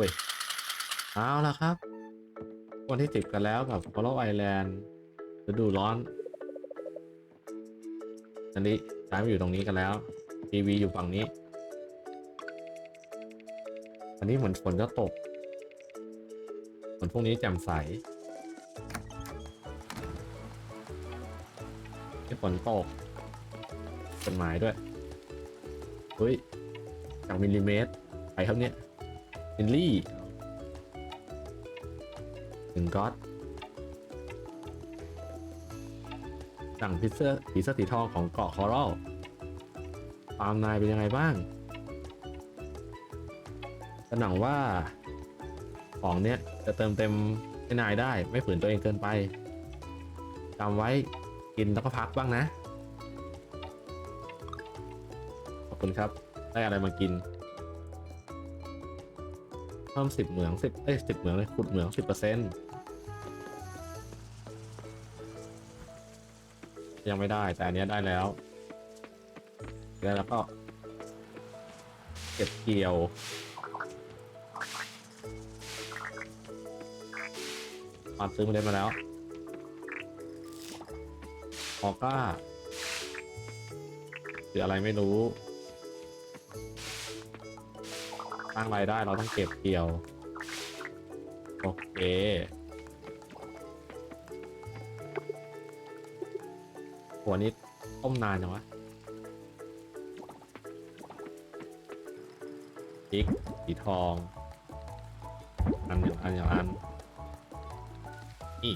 ้ย เอาละครับ วันที่สิบกันแล้วกับ Follow Island ฤดูร้อน อันนี้ย้ายมาอยู่ตรงนี้กันแล้วทีวีอยู่ฝั่งนี้ อันนี้เหมือนฝนจะตกฝนพวกนี้แจ่มใสที่ฝนตกจดหมายด้วย เฮ้ยจากมิลลิเมตรใครครับเนี่ย มิลลี่ถึงก๊อตสั่งพิซซ่าผีเสื้อสีทองของเกาะคอรัลฟาร์มนายเป็นยังไงบ้างแต่หนังว่าของเนี้ยจะเติมเต็มให้นายได้ ไม่ฝืนตัวเองเกินไปจำไว้กินแล้วก็พักบ้างนะ ขอบคุณครับ ได้อะไรมากิน พิ่มสิบเหมืองสิบเอ้ยสิบเหมืองเลยขุดเหมืองสิบเปอร์เซ็นต์ยังไม่ได้แต่อันนี้ได้แล้วได้แล้วก็ เก็บเกี่ยวตอนซื้อมาเล่นมาแล้วออก้าคืออะไรไม่รู้ ร้างรายได้เราต้องเก็บเกี่ยว โอเค หัวนี้ต้มนานจังวะพริกสีทอง อันอย่างอันอย่างอันนี่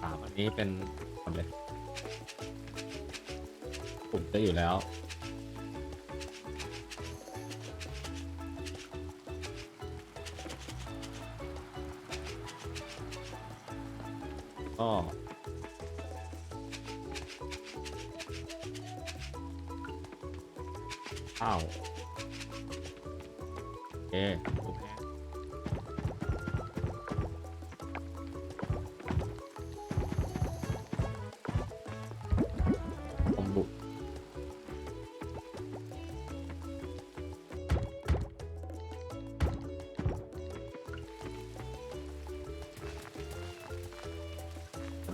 สามอันนี้เป็นทำเลย กลุ่มได้อยู่แล้ว ก็ข้าวโอเค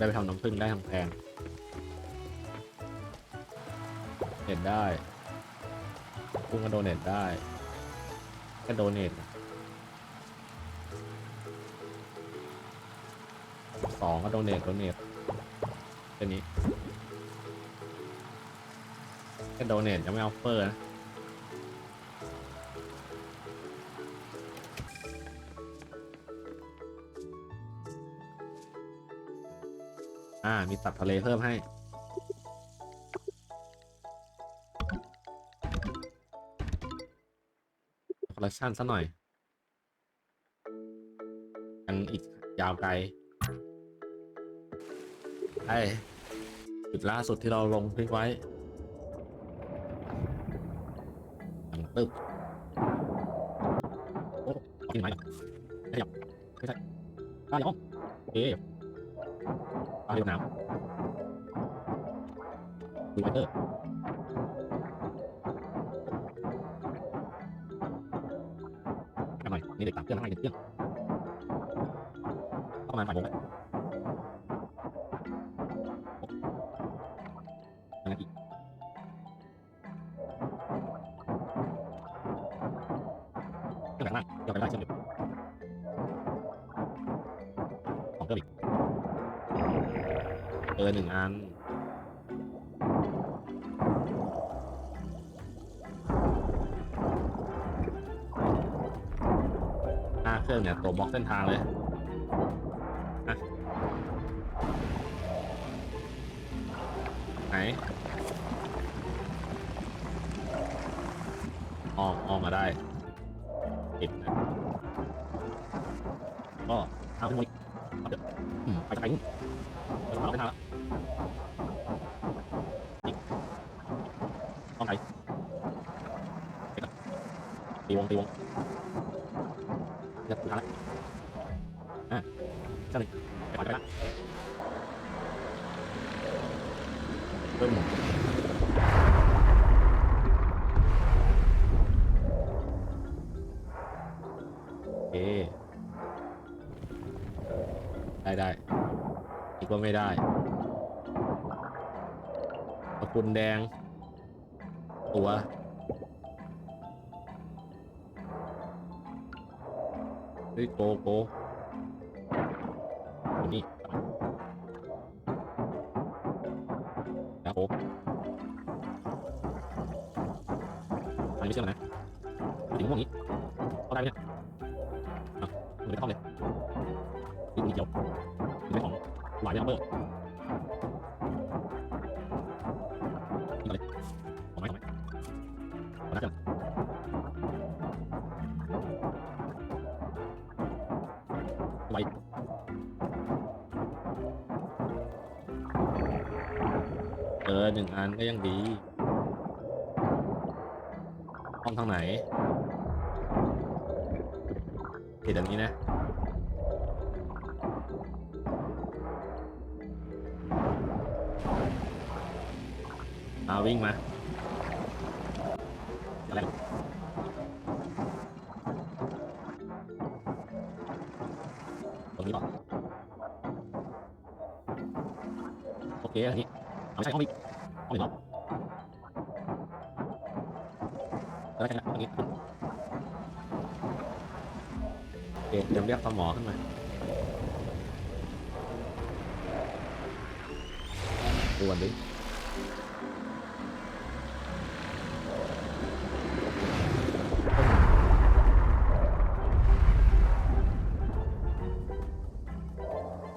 ไปทำน้ำผึ้งได้ทางแพงเห็นได้พุ่งก็โดเนทได้แค่โดเนทสองก็โดเนทโดเนทแค่นี้แค่โดเนทยังไม่เอาเฟอร์นะ อ่า มีตัดทะเลเพิ่มให้ คอลเลคชันซะหน่อย ยังอีกยาวไกลไอ้จุดล่าสุดที่เราลงคลิกไว้ดังตึ๊บโอ้กินไหมไม่ใช่ไม่ใช่ได้ยังโอเค เรียวน้ำดูไวเตอร์กันหน่อยนี่เด็กตามเครื่องข้างในเป็นเครื่องประมาณบ่ายโมงแล้ว ออหนึ่งอัน หน้าเครื่องเนี่ยตัวบล็อกเส้นทางเลยอะไหน ออกออกมาได้ปิดนะก็เอาขึ้นมาอีกเอาเดี๋ยไปจะไปนู่นเดี๋ยวเราเส้นทางล้ว วงตีวงเดี๋กวางทำละอะเจ้าหนึ่งไปก่อนไปละเริ่มเอได้ได้อีกว่าไม่ได้ตะกุนแดง ตัว ฮ้ยโกโกนี่แล้วโกอันนี้ไม่ใช่มันนะถึงพวกนี้เข้าได้ไหมเนี่ยอะมันไม่เข้าเลยดูนี่เดียวนี่เป็นของหวานยัมเบอร์ มันก็ยังดี ห้องทางไหนติดอันนี้นะ เอาวิ่งมา อะไรตรงนี้ก่อโอเคอันนี้เอาไม่ใช่ห้องนี้ ห้องนี้เนาะแล้วกันนะตรงนี้โอเคเตรียมเรียกสมอขึ้นมาดูวันดิ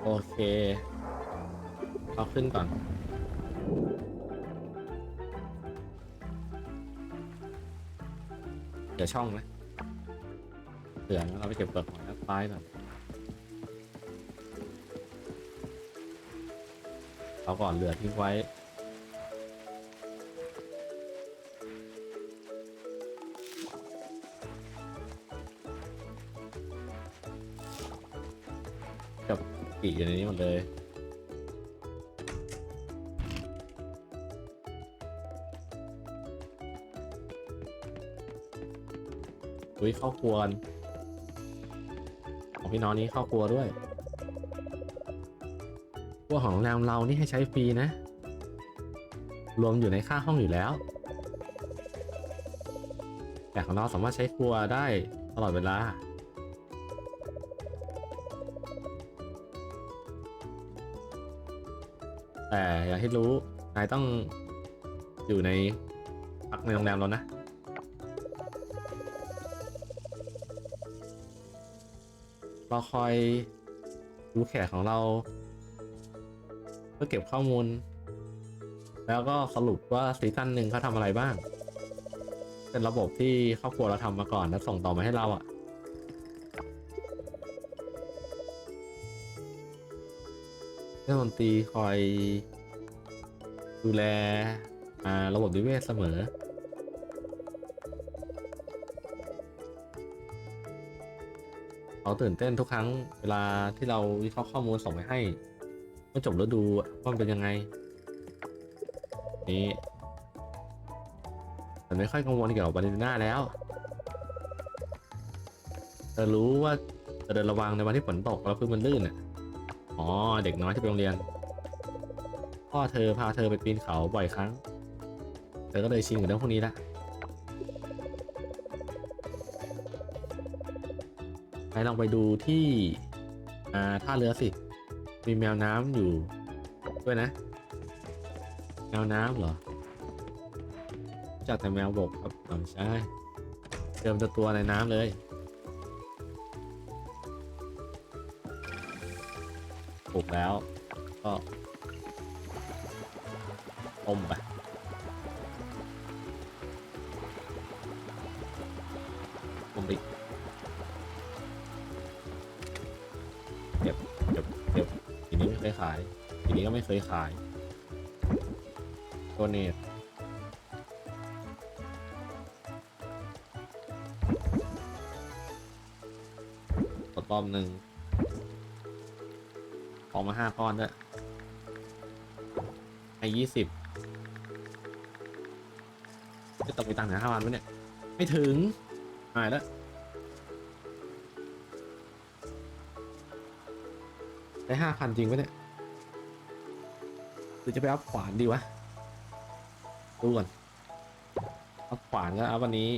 โอเคเอาขึ้นก่อน เดี๋ยวช่องนะเหลืองเราไปเก็บเปลือกหอยด้านซ้ายก่อนเอาก่อนเหลือทิ้งไว้กับกี่อยู่ในนี้หมดเลย อุ้ยข้าครัวของพี่น้องนี้ข้าครัวด้วยครัวของโรงแรมเรานี่ให้ใช้ฟรีนะ รวมอยู่ในค่าห้องอยู่แล้ว แต่ของเราสามารถใช้ครัวได้ตลอดเวลาแต่อย่างที่รู้นายต้องอยู่ในพักในโรงแรมเรานะ เราคอยดูแขกของเรา เพื่อเก็บข้อมูล แล้วก็สรุปว่าซีซั่นหนึ่งเขาทำอะไรบ้าง เป็นระบบที่ครอบครัวเราทำมาก่อนแล้วส่งต่อมาให้เราอะ่ะเรื่องดนตรีคอยดูแลระบบนิเวศเสมอ เขาตื่นเต้นทุกครั้งเวลาที่เราวิเคราะห์ข้อมูลส่งไปให้เมื่อจบฤดูว่ามันเป็นยังไง นี่แต่ไม่ค่อยกังวลเกี่ยวกับบาร์เดน่าแล้วแต่รู้ว่าจะเดินระวังในวันที่ฝนตกแล้วพื้นมันลื่นอะอ๋อเด็กน้อยที่ไปโรงเรียนพ่อเธอพาเธอไปปีนเขาบ่อยครั้ง เธอก็เลยชินกับเรื่องพวกนี้ละ ลองไปดูที่ท่าเรือสิ มีแมวน้ำอยู่ด้วยนะ แมวน้ำเหรอจากแต่แมวบกครับอ๋อใช่เดิมตัวในน้ำเลยปลูกแล้ว ก็ต้มไปต้มไป เคยขายทีนี้ก็ไม่เคยขายตัวเนตกดรอบหนึ่งออกมาห้าก้อนด้วยไอ้ยี่สิบจะตกไปตังค์หนห้าวันไหมเนี่ย ไม่ถึงหายแล้ว ได้ห้าพันจริงปะเนี่ยหรือจะไปอัพขวานดีวะดูก่อนอัพขวานก็อัพวันนี้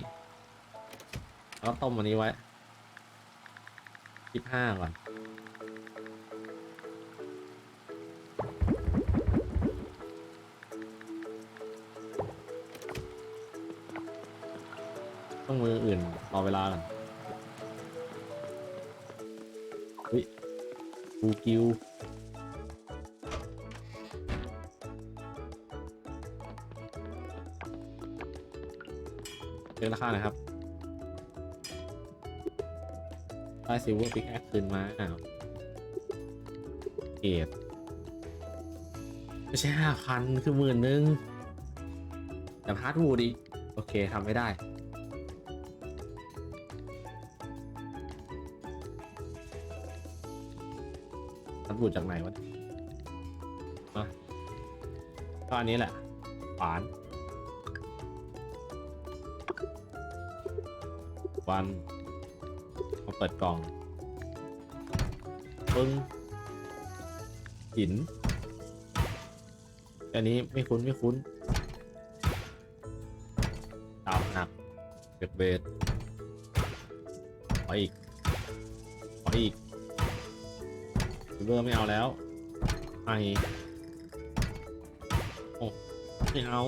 แล้วต้มวันนี้ไว้สิบห้าก่อนต้องมืออื่นรอเวลาก่อน กูกิวเช็คราคาหน่อยครับได้ซิลเวอร์พิกแอคคืนมาอ้าวเกตไม่ใช่ห้าพันคือหมื่นนึงแต่พาร์ทวูดอีก โอเคทำไม่ได้ พาร์ทวูดจากไหนวะมาก็อันนี้แหละฝานวันมาเปิดกล่องปึ้งหิน อันนี้ไม่คุ้นไม่คุ้นดาวหนักเบ็ดเบดขออีก เวอร์ไม่เอาแล้วไอโอ้ไม่เอา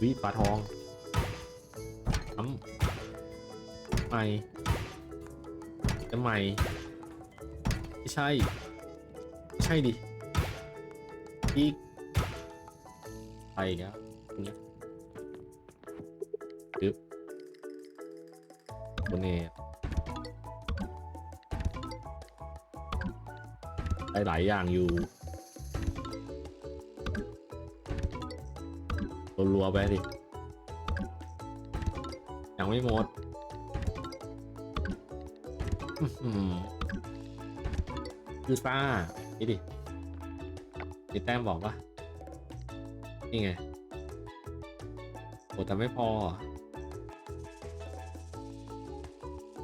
วิปลาทองน้ำใหม่จะใหม่ไม่ใช่ไม่ใช่ดิอีกไปอีกแล้วเนี้ยปึ๊บโบเน หลายอย่างอยู่รัวๆไปดิ ยังไม่หมดอื้อหือคือซ่านี่ดิมีแต้มบอกว่านี่ไงโหแต่ไม่พอ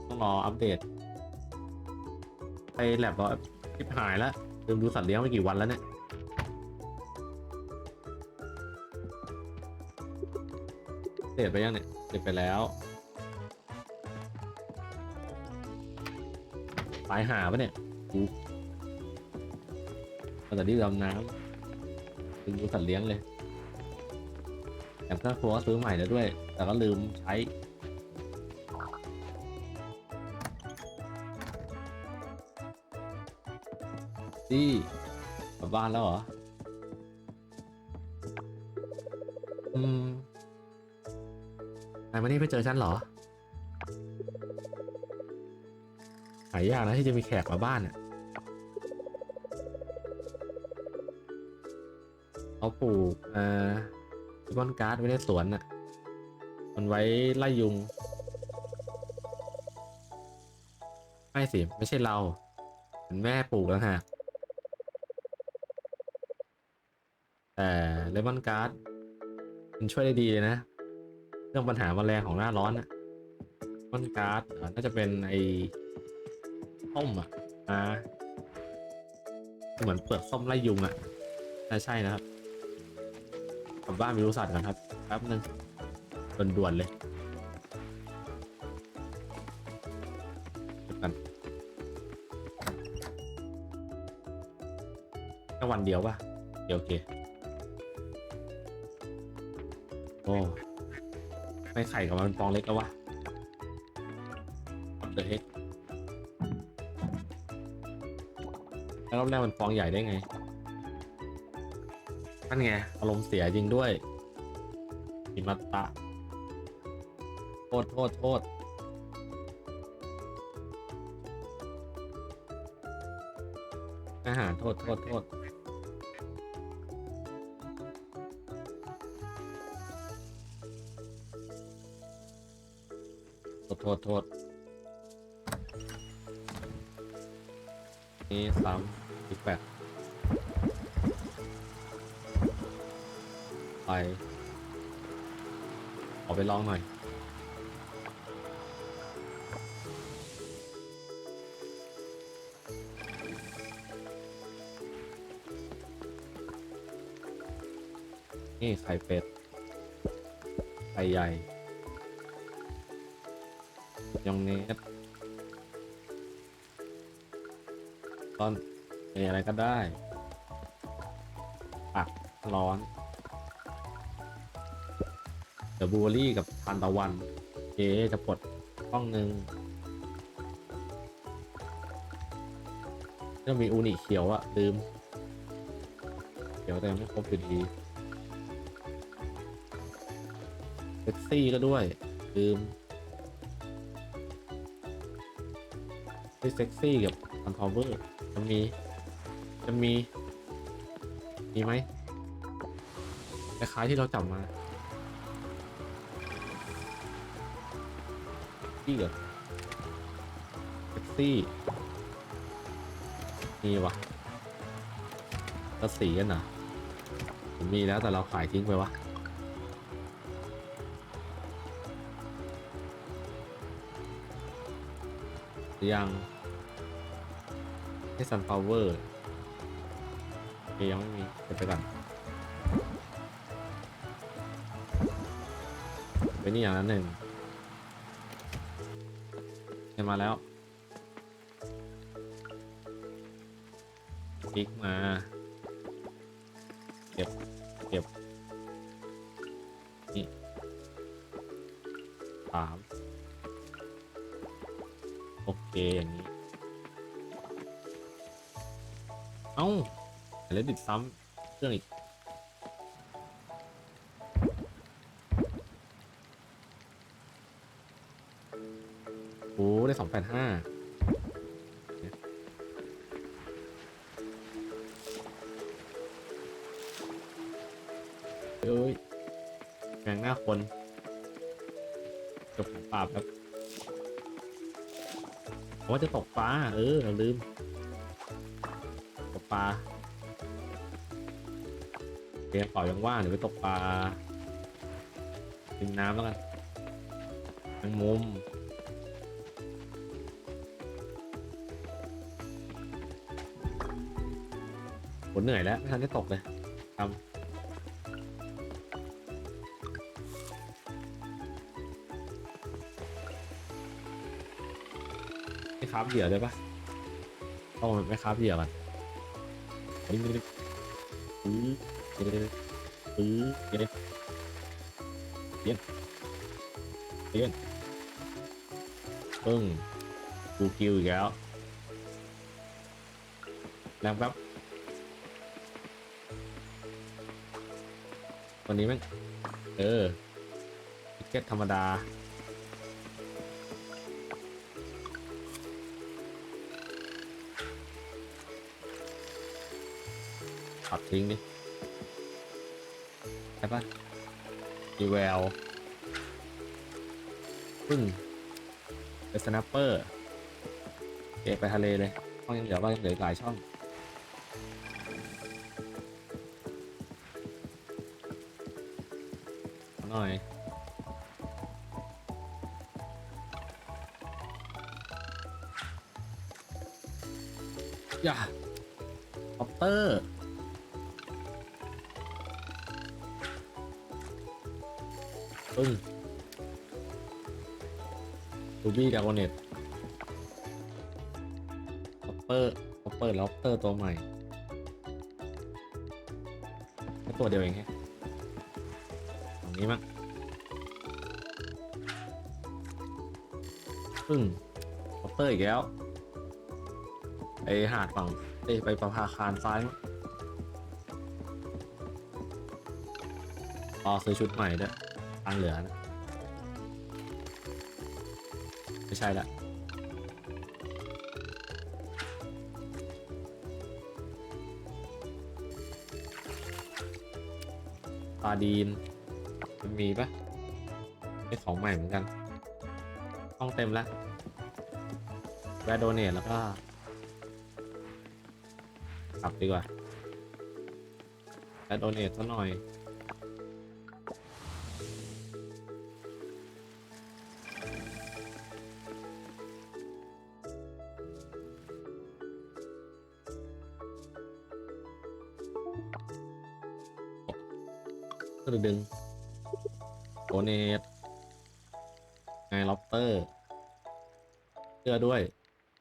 ต้องรออัปเดต ไปแลบก็ทิบหายแล้ว ลืมดูสัตว์เลี้ยงไปกี่วันแล้วเนี่ย เสร็จไปยังเนี่ย เสร็จไปแล้ว ตายหาปะเนี่ยกูตอนที่ดำน้ำลืมดูสัตว์เลี้ยงเลยแถมเครื่องครัวซื้อใหม่แล้วด้วย แต่ก็ลืมใช้ นี่กลับบ้านแล้วเหรอ อืมนายมานี่ไปเจอฉันเหรอ หายากนะที่จะมีแขกมาบ้านอะเขาปลูกเอ่อริบอนการ์ดไว้ในสวนอะ มันไว้ไล่ยุง ไม่สิ ไม่ใช่เราเป็นแม่ปลูกแล้วฮะ แต่เลมอนการ์ดมันช่วยได้ดีเลยนะ เรื่องปัญหาแมลงของหน้าร้อนอะเลมอนการ์ดน่าจะเป็นไอ้ส้มอะอ่าเหมือนเปลือกส้มไล่ยุงอะน่าใช่นะครับกลับบ้านไปดูสัตว์กันครับแป๊บนึงด่วนๆเลยกันแค่วันเดียวป่ะ เดี๋ยวโอเค โอ้ไม่ไข่กับมันฟองเล็กแล้ววะอัปเดตแล้วรอบแรกมันฟองใหญ่ได้ไงนั่นไงอารมณ์เสียจริงด้วยหิมัตตะโทษ โทษ โทษอาหารโทษ โทษ โทษ ษโทษโทษนี่ซ้ำอีกแปดไปขอไปลองหน่อย นี่ไข่เป็ด ไข่ใหญ่ ยองเนสตอนอะไรก็ได้ปักร้อน เดอะบูเบอรี่กับทานตะวันเอจะปลดห้องหนึ่งก็มีอูนิเขียวอะลืม เขียวแต่ยังไม่ครบอยู่ดีเซ็กซี่ก็ด้วย ลืม ที่เซ็กซี่กับอันพาวเวอร์จะมี จะมี มีไหมคล้ายที่เราจับมาซี่เหรอแท็กซี่มีวะแล้วสีกันเหรอผมมีแล้วแต่เราขายทิ้งไปวะยัง ให้ซันพาวเวอร์ยังไม่มีเก็บไปก่อนไปนี่อย่างนั้นหนึ่งเห็นมาแล้วคลิกมา เก็บ เก็บ นี่สามโอเค อย่างนี้ เอ้าแล้วดิดซ้ำเครื่องอีกโอ้ได้สองแปดห้าเอ้ยแมงหน้าคนจบของปราบครับผมว่าจะตกปลาเออเราลืม ปลาเกมเป่ายังว่างเดี๋ยวไปตกปลาริมน้ำแล้วกันแมงมุมผลเหนื่อยแล้วไม่ทันได้ตกเลยทำไม่คราบเหยื่อได้ปะต้องไม่คราบเหยื่อก่อ นนี่นี่ปื้อเดี๋ยวปื้อเดี๋ยวเดี๋ยวเดี๋ยวปึ้งดูกิวอีกแล้วแรงแป๊บวันนี้แม่งเออทิเก็ตธรรมดา ปัดทิ้งดิใช่ปะมีแววปึ้งเป็นสแนปเปอร์เก็บไปทะเลเลยช่องยังเหลือว่ายังเหลือหลายช่องหน่อยอย่าคอปเตอร์ ปึ้งรูบี้ดากอนเน็ตคอปเปอร์คอปเปอร์ล็อบเตอร์ตัวใหม่แค่ตัวเดียวเองแค่ตรงนี้มั้งพึ่งคอปเตอร์อีกแล้วไอหาดฝั่งเอไปประภาคารซ้ายมั้งอ๋อซื้อชุดใหม่ด้วย ตังค์เหลือนะ ไม่ใช่ละปลาดีนมันมีปะเป็นของใหม่เหมือนกันห้องเต็มแล้วแวะโดเนทแล้วก็กลับดีกว่าแวะโดเนทสักหน่อย ก็ดึงโอเนตไงล็อบเตอร์เสื้อด้วย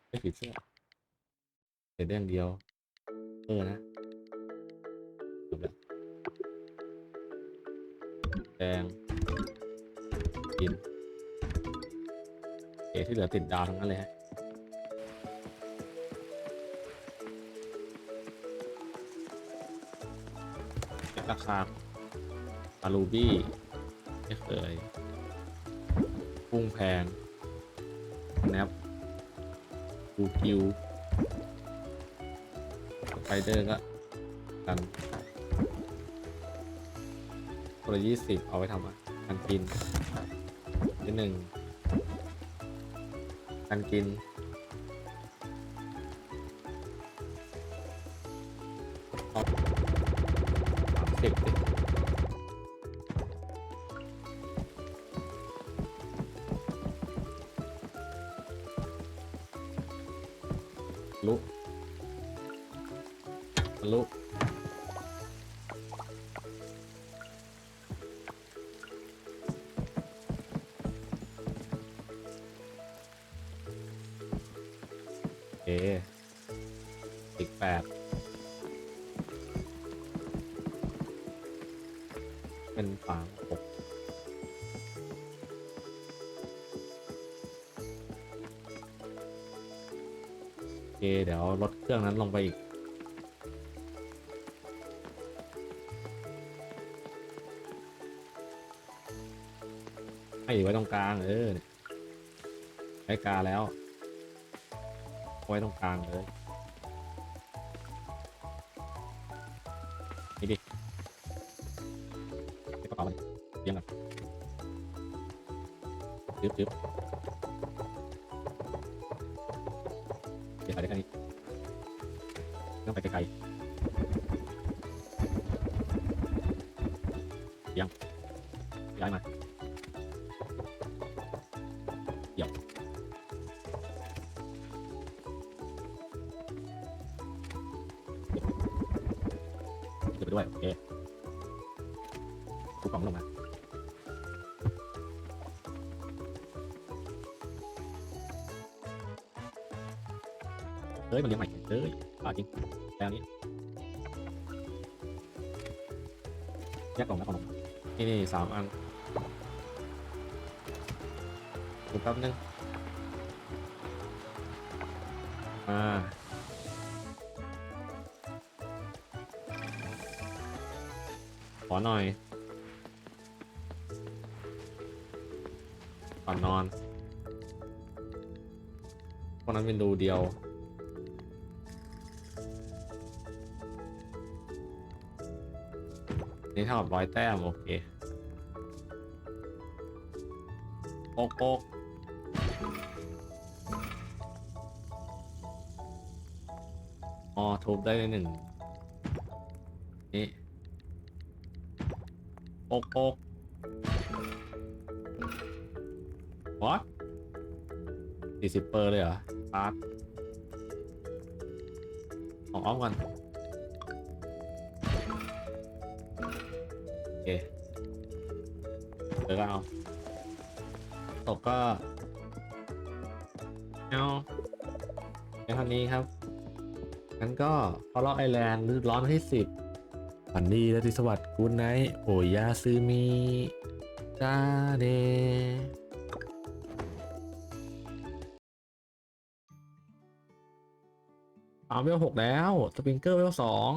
ไม่ผิดเสื้อเสร็จได้อย่างเดียว เออนะจบแล้วแดงกินเอที่เหลือติดดาวทั้งนั้นเลยฮะเช็คราคาารูบี้ไม่เคยพุ่งแพงแนบกูคิวสไปเดอร์ก็กันคนละยี่สิบเอาไว้ทำอะกันกินที่หนึ่งกันกิน ลุลุเอ เดี๋ยวลดเครื่องนั้นลงไปอีก ให้อยู่ไว้ตรงกลางเออเนี่ยไว้กาแล้ว ไว้ตรงกลางเลยนี่ดิเก็บกระเป๋ามันเรียงกันยึบยึบเดี๋ยวใส่ได้แค่นี้ เฮ้ยมันเลี้ยงใหม่เฮ้ยปลาจริงแล้วนี้แยกกล่องนะกล่องนี่นี่สามอันดูแป๊บนึงอ่าขอหน่อยก่อนนอนพวกนั้นเป็นดูเดียว เท่ากับร้อยแต้ม โอเคโอ๊กโอ๊กอ๋อทุบได้หนึ่งนี่โอ๊กโอ๊กวอตสี่สิบเปอร์เลยเหรอปาร์ตของอ้อมก่อน เคเดี๋ยวก็เอาตกก็เอาในเท่านี้ครับงั้นก็พอลอกไอแลนด์ฤดูร้อนวันที่สิบฝันดีและติสวัสดิ์กูไนโอยาซึมิจาเดเอาเวลหกแล้ว สปริงเกอร์เวลสอง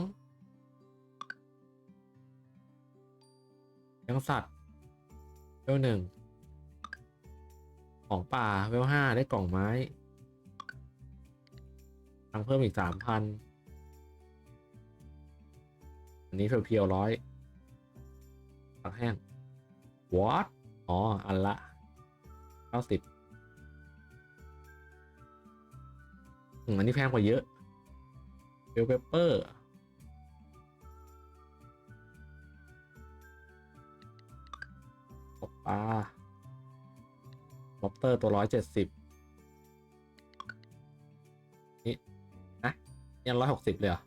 ยังสัตว์เวลหนึ่งของป่าเวลห้าได้กล่องไม้ตังเพิ่มอีกสามพันอันนี้เพียวๆร้อยผักแห้ง what อ๋อ อันละเก้าสิบอันนี้แพงกว่าเยอะเบลเปเปอร์ ปลาล็อบเตอร์ตัวร้อยเจ็ดสิบนี่นะยังร้อยหกสิบเลยเหรอ